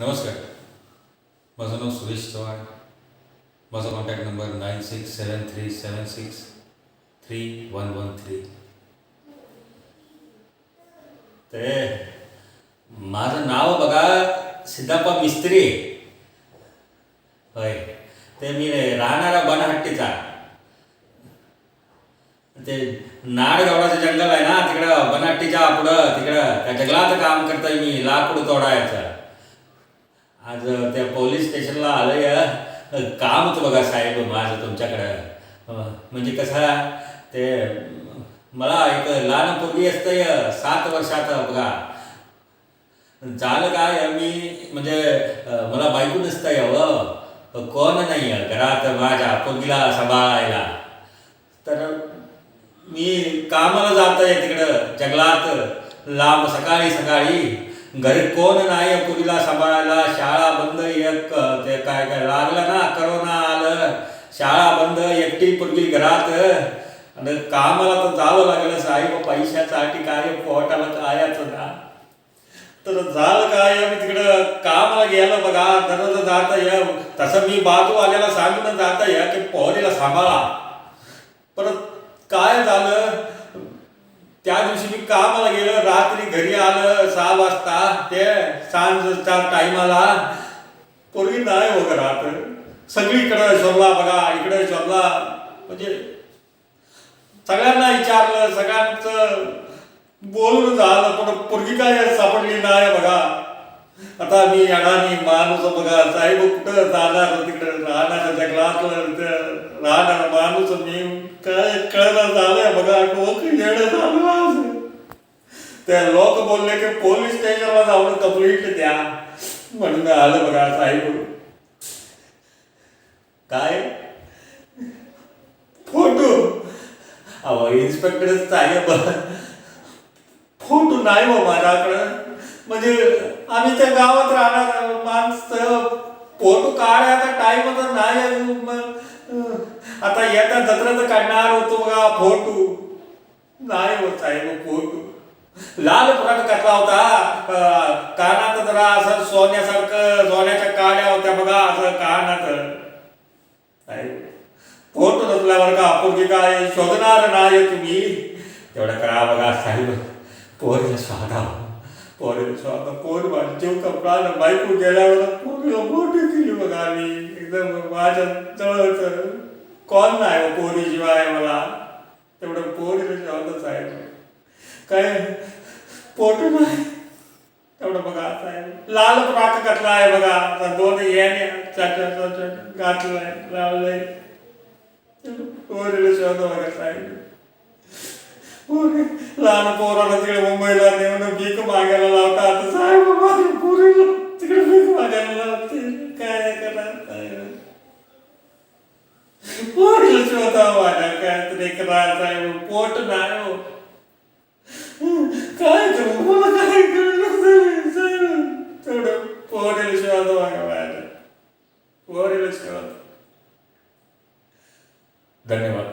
नमस्कार. माझं नाव सुरेश चव्हाण. माझा contact number nine six seven three seven six three one one three ते माझं नाव बघा सिद्धाप्पा मिस्त्री. होय. ते मी राहणारा बनहट्टीचा. ते नाडगावडाचं जंगल आहे ना तिकडं बनहट्टीच्या पुढं तिकडं. त्या जंगलात काम करतोय मी लाकूड तोडायचं. आज त्या पोलीस स्टेशनला आलंय काम होतं बघा साहेब माझं तुमच्याकडं. म्हणजे कसं ते मला एक लहान पोरगी असतंय सात वर्षात बघा. झालं काय मी म्हणजे मला बायको नसतं हवं कोण नाही घरात माझ्या पोरगीला सांभाळायला. तर मी कामाला जात आहे तिकडं जंगलात लांब सकाळी सकाळी. घरी कोण नाही पुरीला सांभाळायला शाळा बंद एक ते काय काय लागलं ना करोना आलं. शाळा बंद एकटी पुरगी घरात. आणि कामाला तर जावं लागलं साहेब पैशासाठी काय पोटाला कायचं ना. तर झालं काय मी तिकडं कामाला गेलं बघा दररोज जात या. तसं मी बाजू आल्याला सांगून जात या की पोरीला सांभाळा. परत काय झालं? त्या दिवशी कामाला गेलं रात्री घरी आलं सहा वाजता ते सांजच्या टायमाला कोणी नाही होत घरात. सगळीकडे शोधला बघा इकडे शोधला म्हणजे सगळ्यांना विचारलं सगळ्यांचं बोलून झालं पण पोरगी काय सापडली नाही बघा. आता मी अडाणी माणूस बघा. साहेब कुठं जाणार तिकडे? राहणार जगलातलं राहणार माणूस मी काय कळलं झालंय बघा. डोकं येणं झालं ते लोक बोलले की पोलीस स्टेशनला जाऊन कंप्लीट द्या. म्हणून आलं बघा साहेब काय? फोटो. अहो इन्स्पेक्टर साहेब फोटो नाही हो माझ्याकडं. म्हणजे आम्ही त्या गावात राहणार माणसं फोटो आता टाइम तर नाही मग, आता येत्या जत्रेचं काढणार होतो बघा फोटो. नाही हो साहेब फोटो. लाल फरक घातला होता. कानात जरा असं सोन्यासारखं सोन्याच्या काड्या होत्या बघा असं कानात. पोट नसल्यावर का आपुलकी काय? शोधणार नाही तुम्ही. तेवढं करा बघा साहेब. पोरीला स्वादा पोरीला शोधा पोर माझी जीव कपडा बायको गेल्यावर पोरीला मोठी केली बघा मी एकदम माझ्या जवळच. कॉल नाही हो पोरी शिवाय मला. तेवढं पोरीला स्वादच साहेब काय? पोट नाही. तेवढं बघा आहे. लाल फ्रॉक घातला आहे बघा. आता दोन येणे चाट लावलंय. पोरीला शोधा बघा साहेब लहान पोराला तिकडे मुंबईला नेऊन भीक मागायला लावतात. आता साहेब माझ्या पोरीला तिकडे भीक मागायला लावते काय करणार साहेब? पोरीला शोधा माझ्या काय तरी करा साहेब पोट नाही हो. Glory to God. ధన్యవాదాలు